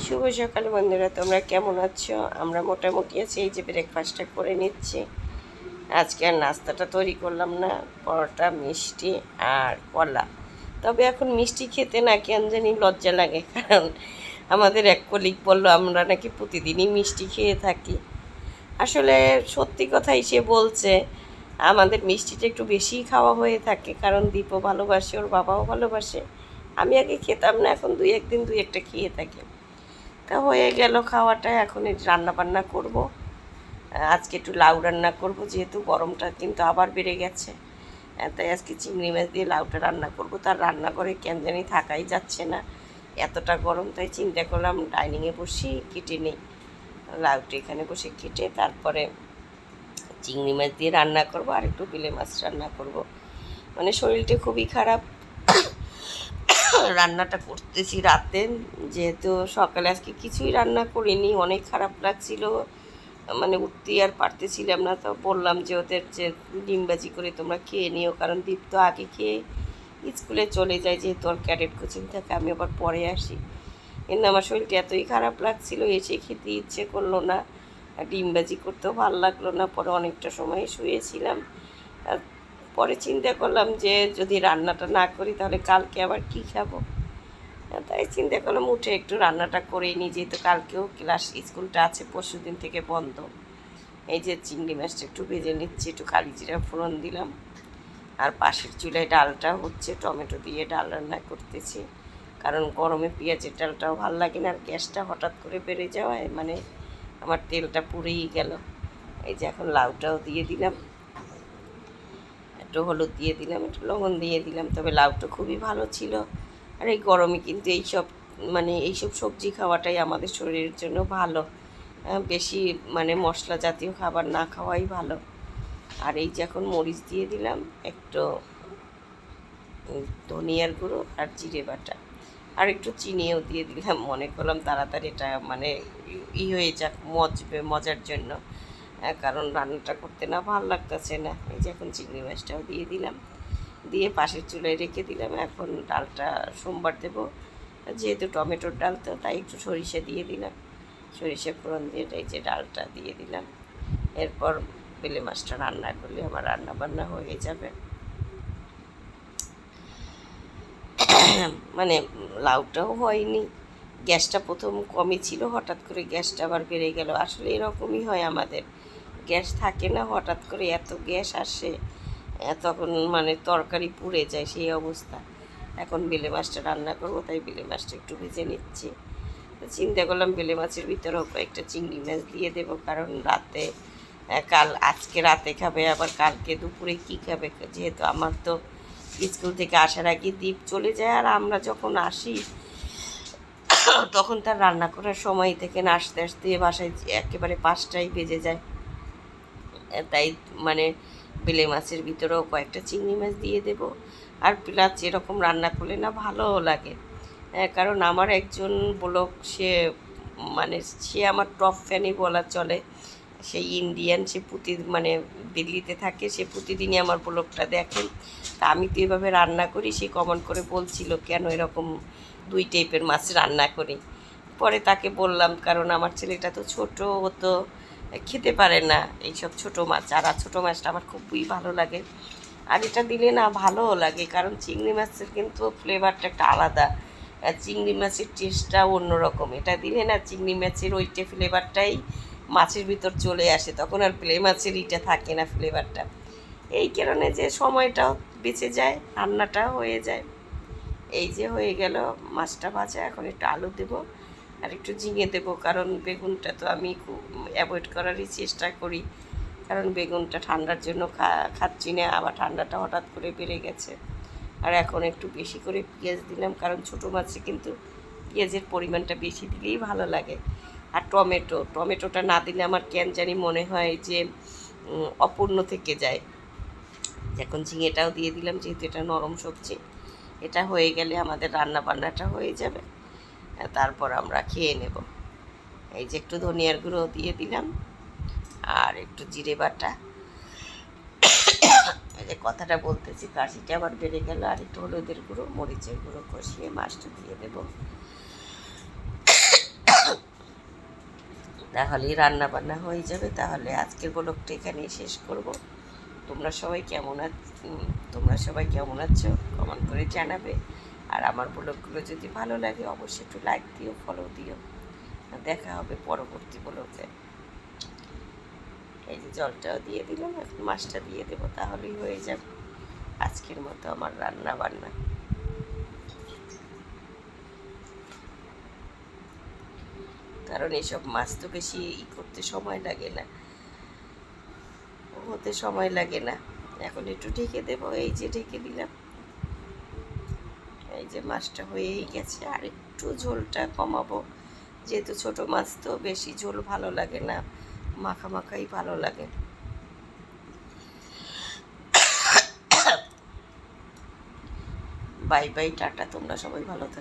শুভ সকাল বন্ধুরা, তোমরা কেমন আছো? আমরা মোটামুটি আছি, এই যে ব্রেকফাস্টটা করে নিচ্ছি। আজকে আর নাস্তাটা তৈরি করলাম না, পরোটা, মিষ্টি আর কলা। তবে এখন মিষ্টি খেতে না কেন জানি লজ্জা লাগে, কারণ আমাদের এক কলিগ বলল, আমরা নাকি প্রতিদিনই মিষ্টি খেয়ে থাকি। আসলে সত্যি কথাই সে বলছে, আমাদের মিষ্টিটা একটু বেশিই খাওয়া হয়ে থাকে, কারণ দীপও ভালোবাসে, ওর বাবাও ভালোবাসে। আমি আগে খেতাম না, এখন দুই একদিন দুই একটা খেয়ে থাকি। তা হয়ে গেল খাওয়াটা, এখন রান্না বান্না করব। আজকে একটু লাউ রান্না করব, যেহেতু গরমটা কিন্তু আবার বেড়ে গেছে। তাই আজকে চিংড়ি মাছ দিয়ে লাউটা রান্না করব। তার রান্না করে কেন জানি থাকাই যাচ্ছে না। এতটা গরম, তাই চিন্তা করলাম ডাইনিংয়ে বসি, কেটে নেই। লাউটা এখানে বসে কেটে তারপরে চিংড়ি মাছ দিয়ে রান্না করব আর একটু বিলে মাছ রান্না করব। মানে শরীরটা খুবই খারাপ। রান্নাটা করতেছি রাতে। যেহেতু সকালে আজকে কিছুই রান্না করিনি, অনেক খারাপ লাগছিল। মানে উঠতেই আর পারতেছিলাম না, তো বললাম যে ওদের যে ডিমবাজি করে তোমরা খেয়ে নিও, কারণ দীপ তো আগে খেয়ে স্কুলে চলে যায়, যেহেতু ওর ক্যাডেট কোচিং থাকে, আমি আবার পরে আসি। কিন্তু আমার শরীরটা এতই খারাপ লাগছিল, এসে খেতে ইচ্ছে করল না। আর ডিমবাজি করতেও ভালো লাগল না, পরে অনেকটা সময় শুয়েছিলাম। আর পরে চিন্তা করলাম যে যদি রান্নাটা না করি তাহলে কালকে আবার কি খাব? তাই চিন্তা করলাম উঠে একটু রান্নাটা করে নিই, যেহেতু কালকেও ক্লাস স্কুলটা আছে, পরশু দিন থেকে বন্ধ। এই যে চিংড়ি মাছটা একটু ভেজে নিচ্ছি, একটু কালি জিরা ফোড়ন দিলাম। আর পাশের চুলায় ডালটা হচ্ছে, টমেটো দিয়ে ডাল রান্না করতেছি। কারণ গরমে পেঁয়াজের ডালটাও ভালো লাগে না, আর গ্যাসটা হঠাৎ করে বেড়ে যাওয়ায় মানে আমার তেলটা পুড়েই গেল। এই যে এখন লাউটাও দিয়ে দিলাম। একটু হলুদ দিয়ে দিলাম, একটু লবণ দিয়ে দিলাম, তবে লাউটা খুবই ভালো ছিল। আর এই গরমে কিন্তু এইসব মানে এইসব সবজি খাওয়াটাই আমাদের শরীরের জন্য ভালো। বেশি মানে মশলা জাতীয় খাবার না খাওয়াই ভালো। আর এই যে এখন মরিচ দিয়ে দিলাম, একটু ধনিয়ার গুঁড়ো আর জিরে বাটা। আর একটু চিনিও দিয়ে দিলাম, মনে করলাম তাড়াতাড়ি এটা মানে ই হয়ে যাক, মজবে, মজার জন্য। কারণ রান্নাটা করতে না ভালো লাগতেছে না। এই যে এখন চিংড়ি মাছটাও দিয়ে দিলাম। দিয়ে পাশের চুলায় রেখে দিলাম। এখন ডালটা সোমবার দেবো। যেহেতু টমেটোর ডাল তো, তাই একটু সরিষা দিয়ে দিলাম। সরিষা ফোড়ন দিয়ে এই যে ডালটা দিয়ে দিলাম। এরপর বেলে মাছটা রান্না করলে আমার রান্না বান্না হয়ে যাবে। মানে লাউটাও হয়নি। গ্যাসটা প্রথম কমই ছিল, হঠাৎ করে গ্যাসটা আবার বেড়ে গেল। আসলে এরকমই হয় আমাদের। গ্যাস থাকে না, হঠাৎ করে এত গ্যাস আসে তখন মানে তরকারি পুড়ে যায় সেই অবস্থা। এখন বেলে মাছটা রান্না করব, তাই বেলে মাছটা একটু ভেজে নিচ্ছি। তো চিন্তা করলাম বেলে মাছের ভিতরেও কয়েকটা চিংড়ি মাছ দিয়ে দেবো, কারণ রাতে কাল, আজকে রাতে খাবে, আবার কালকে দুপুরে কি খাবে? যেহেতু আমার তো স্কুল থেকে আসার আগে দ্বীপ চলে যায়, আর আমরা যখন আসি, তখন তার রান্না করার সময় থেকে না আসতে আসতে বাসায় একেবারে পাঁচটাই বেজে যায়। তাই মানে বেলে মাছের ভিতরেও কয়েকটা চিংড়ি মাছ দিয়ে দেব। আর প্লাস এরকম রান্না করলে না ভালোও লাগে। আহ, কারণ আমার একজন ব্লক সে মানে সে আমার টপ ফ্যানই বলা চলে। সেই ইন্ডিয়ান সে প্রতি মানে দিল্লিতে থাকে সে প্রতিদিনই আমার ব্লগটা দেখেন তা আমি তো এভাবে রান্না করি সে কমেন্ট করে বলছিল কেন এরকম দুই টাইপের মাছ রান্না করি? পরে তাকে বললাম কারণ আমার ছেলেটা তো ছোট ও তো খেতে পারে না এইসব ছোট মাছ। আর ছোটো মাছটা আমার খুবই ভালো লাগে। আর এটা দিলে না ভালোও লাগে, কারণ চিংড়ি মাছের কিন্তু ফ্লেভারটা একটা আলাদা। চিংড়ি মাছের টেস্টটা অন্যরকম। এটা দিলে না চিংড়ি মাছের ওইটা ফ্লেভারটাই মাছের ভিতর চলে আসে, তখন আর প্লে মাছের ইটা থাকে না ফ্লেভারটা এই কারণে যে সময়টাও বেঁচে যায়, রান্নাটাও হয়ে যায়। এই যে হয়ে গেল মাছটা ভাজা, এখন একটু আলু দেবো। আর একটু ঝিঙে দেবো, কারণ বেগুনটা তো আমি অ্যাভয়েড করারই চেষ্টা করি। কারণ বেগুনটা ঠান্ডার জন্য খাচ্ছি না, আবার ঠান্ডাটা হঠাৎ করে বেড়ে গেছে। আর এখন একটু বেশি করে পেঁয়াজ দিলাম, কারণ ছোটো মাছে কিন্তু পেঁয়াজের পরিমাণটা বেশি দিলেই ভালো লাগে। আর টমেটো, টমেটোটা না দিলে আমার কেন জানি মনে হয় যে অপূর্ণ থেকে যায়। এখন ঝিঙেটাও দিয়ে দিলাম, যেহেতু এটা নরম সবজি। এটা হয়ে গেলে আমাদের রান্না বান্নাটা হয়ে যাবে। তারপর আমরা খেয়ে নেব। এই যে একটু ধনিয়ার গুঁড়ো দিয়ে দিলাম, আর একটু জিরে বাটা। এই যে কথাটা বলতেছি, কাশিটা আবার বেড়ে গেল, আর একটু হলুদের গুঁড়ো, মরিচের গুঁড়ো কষিয়ে মাছটা দিয়ে দেবো। তাহলেই রান্না বান্না হয়ে যাবে। তাহলে আজকের ব্লগটা এখানেই শেষ করব। তোমরা সবাই কেমন আছ তোমরা সবাই কেমন আছো? কমেন্ট করে জানাবে। আর আমার ব্লগগুলো যদি ভালো লাগে, অবশ্যই একটু লাইক দিও ফলো দিও। দেখা হবে পরবর্তী ব্লগে। এই যে জলটাও দিয়ে দিলাম, এখন মাছটা দিয়ে দেবো, তাহলেই হয়ে যাবে। আজকের মতো আমার রান্না বান্না। কারণ এসব মাছ তো বেশি ই করতে সময় লাগে না। হতে সময় লাগে না। এখন একটু ঢেকে দেবো, এই যে ঢেকে দিলাম। এই যে মাছটা হয়েই গেছে, আর একটু ঝোলটা কমাবো। যেহেতু ছোট মাছ তো বেশি ঝোল ভালো লাগে না মাখা মাখাই ভালো লাগে। বাই বাই, টাটা, তোমরা সবাই ভালো থাকো।